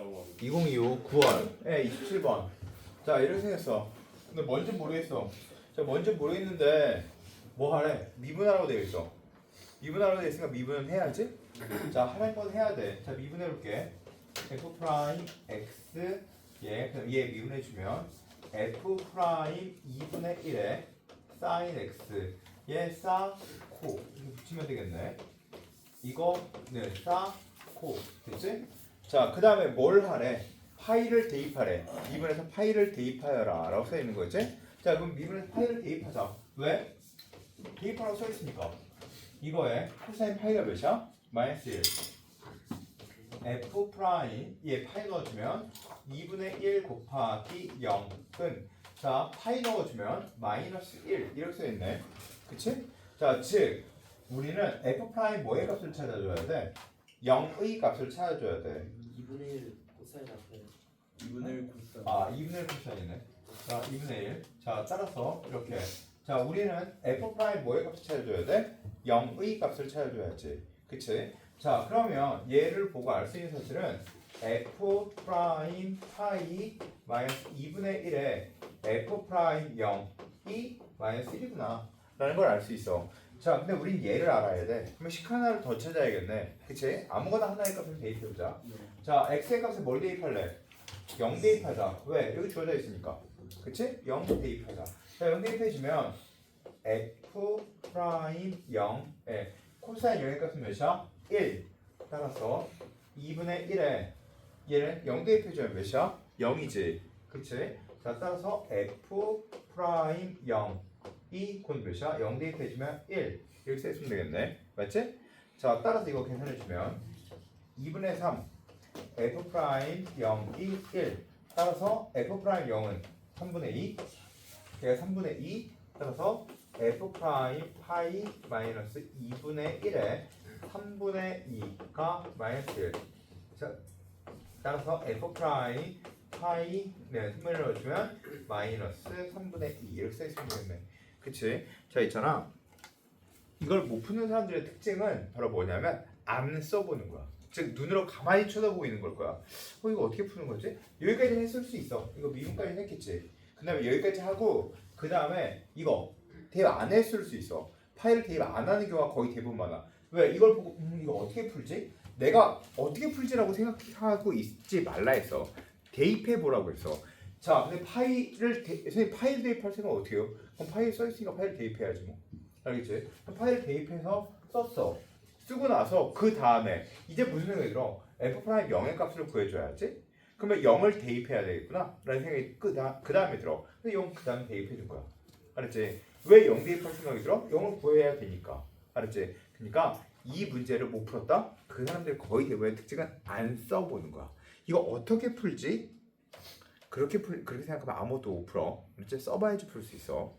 2025 2025 9월. 예 27번. 자 이렇게 생겼어. 근데 뭔지 모르겠어. 자 뭔지 모르겠는데 뭐 하래? 미분하라고 되어 있어. 미분하라고 되어 있으니까 미분은 해야지. 자 하라는 건 해야 돼자 미분해 볼게. f 프라임 x 예 그럼 얘 미분해 주면 f 프라임 2분의 1에 sin x 얘 싸 코. 이렇게 붙이면 되겠네. 이거 네싸코. 됐지? 자, 그 다음에 뭘 하래? 파이를 대입하래. 미분에서 파이를 대입하여라. 라고 써 있는 거지? 자, 그럼 미분에서 파이를 대입하자. 왜? 대입하라고 써 있으니까. 이거에 코사인 파이가 몇이야? 마이너스 1. f 프라임, 얘 파이 넣어주면 2분의 1 곱하기 0은 자, 파이 넣어주면 마이너스 1. 이렇게 써 있네. 그치? 자, 즉, 우리는 f 프라임 뭐의 값을 찾아줘야 돼? 0의 값을 찾아줘야 돼. 2분의 1 코사인 앞에 2분의 1 코사인 아, 2분의 1 코사인이네. 자, 2분의 1. 자, 따라서 이렇게. 자, 우리는 f 프라임 뭐의 값을 찾아줘야 돼? 0의 값을 찾아줘야지. 그치? 자, 그러면 얘를 보고 알 수 있는 사실은 f 프라임 파이 마이너스 2분의 1에 f 프라임 0이 마이너스 1이구나. 라는 걸 알 수 있어. 자, 근데 우린 얘를 알아야 돼. 그러면 식 하나를 더 찾아야겠네. 그치? 아무거나 하나의 값을 대입해보자. 자, x의 값에 뭘 대입할래? 0 대입하자. 왜? 여기 주어져 있으니까. 그치? 0 대입하자. 자, 0 대입해주면 f 프라임 0에 코사인 0의 값은 몇이야? 1. 따라서 2분의 1에 얘는 0 대입해주면 몇이야? 0이지. 그치? 자, 따라서 f 프라임 0 이곧 몇이야? 0 대입해주면 1. 이렇게 써있으면 되겠네. 맞지? 자, 따라서 이거 계산해주면 2분의 3 f 프라임 0이 1 따라서 f 프라임 0은 3분의 2 얘가 3분의 2 따라서 f 프라임 파이 마이너스 2분의 1에 3분의 2가 마이너스 1 자, 따라서 f 프라임 파이 네, 3분의 1을 넣어주면 마이너스 3분의 2 이렇게 써있으면 되겠네 그치? 자 있잖아 이걸 못 푸는 사람들의 특징은 바로 뭐냐면 안 써보는 거야 즉 눈으로 가만히 쳐다보고 있는 걸 거야. 어 이거 어떻게 푸는 거지? 여기까지는 했을 수 있어. 이거 미분까지는 했겠지. 그 다음에 여기까지 하고 그 다음에 이거 대입 안 했을 수 있어. 파일을 대입 안 하는 경우가 거의 대부분 많아. 왜 이걸 보고 음 이거 어떻게 풀지? 내가 어떻게 풀지라고 생각하고 있지 말라 했어. 대입해 보라고 했어. 자, 근데 파일을 대, 선생님 파일 대입할 생각 어떻게 해요? 그럼 파일 써 있으니까 파일 대입해야지 뭐. 알겠지? 그럼 파일 대입해서 썼어. 쓰고 나서 그 다음에 이제 무슨 생각이 들어? f 프라임 0의 값을 구해줘야지. 그러면 0을 대입해야 되겠구나. 라는 생각이 그, 다, 그 다음에 들어. 근데 0 그 다음에 대입해 준 거야. 알았지? 왜 0 대입할 생각이 들어? 0을 구해야 되니까. 알았지? 그러니까 이 문제를 못 풀었다? 그 사람들 거의 대부분의 특징은 안 써보는 거야. 이거 어떻게 풀지? 그렇게 풀 그렇게 생각하면 아무것도 못 풀어. 이제 써봐야지 풀 수 있어.